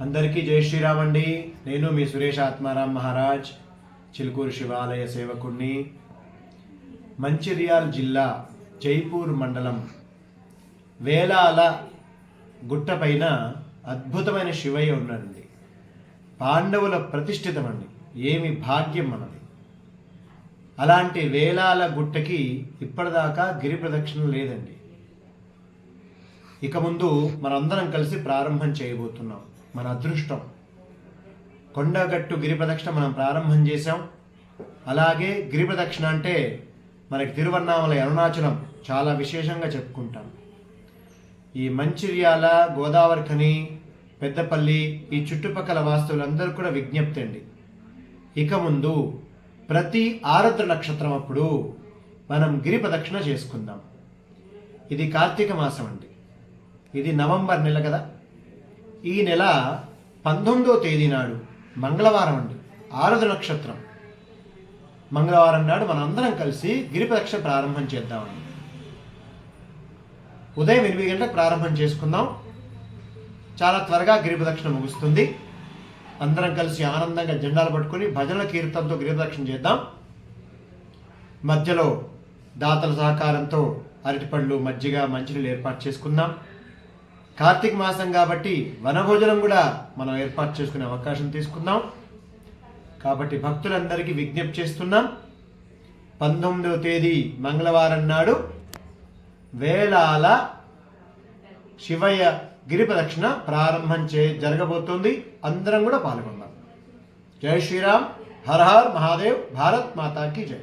అందరికీ జై శ్రీరామ్ అండి. నేను మీ సురేష్ ఆత్మారాం మహారాజ్ చిలుకూరు శివాలయ సేవకుణ్ణి. మంచిర్యాల్ జిల్లా జైపూర్ మండలం వేలాల గుట్టపైన అద్భుతమైన శివయ్య ఉన్నాడండి. పాండవుల ప్రతిష్ఠితమండి ఏమి భాగ్యం మనది. అలాంటి వేలాల గుట్టకి ఇప్పటిదాకా గిరి ప్రదక్షిణ లేదండి. ఇక ముందు మనందరం కలిసి ప్రారంభం చేయబోతున్నాం. మన అదృష్టం. కొండగట్టు గిరి ప్రదక్షిణ మనం ప్రారంభం చేశాం. అలాగే గిరి ప్రదక్షిణ అంటే మనకి తిరువన్నామలై అరుణాచలం చాలా విశేషంగా చెప్పుకుంటాం. ఈ మంచిర్యాల గోదావరిఖని పెద్దపల్లి ఈ చుట్టుపక్కల వాస్తువులందరూ కూడా విజ్ఞప్తి అండి. ఇక ముందు ప్రతి ఆరుద్ర నక్షత్రం అప్పుడు మనం గిరి ప్రదక్షిణ చేసుకుందాం. ఇది కార్తీక మాసం అండి. ఇది నవంబర్ నెల కదా? ఈ నెల పంతొమ్మిదో తేదీ నాడు మంగళవారం అండి. ఆరుద్ర నక్షత్రం. మంగళవారం నాడు మనందరం కలిసి గిరి ప్రారంభం చేద్దామండి. ఉదయం ఎనిమిది గంటలకు ప్రారంభం చేసుకుందాం. చాలా త్వరగా గిరిపదక్షిణ ముగుస్తుంది. అందరం కలిసి ఆనందంగా జెండాలు పట్టుకొని భజన కీర్తనతో గిరిపదక్షిణ చేద్దాం. మధ్యలో దాతల సహకారంతో అరటిపళ్ళు మజ్జిగ మంచినీళ్ళు ఏర్పాటు చేసుకుందాం. కార్తీక మాసం కాబట్టి వనభోజనం కూడా మనం ఏర్పాటు చేసుకునే అవకాశం తీసుకుందాం. కాబట్టి భక్తులందరికీ విజ్ఞప్తి చేస్తున్నాం. పంతొమ్మిదవ తేదీ మంగళవారం నాడు వేలాల శివయ్య గిరి ప్రదక్షిణ ప్రారంభం చే జరగబోతోంది. అందరం కూడా పాల్గొందాం. జై శ్రీరామ్. హర హర్ మహాదేవ్. భారత్ మాతాకి జై.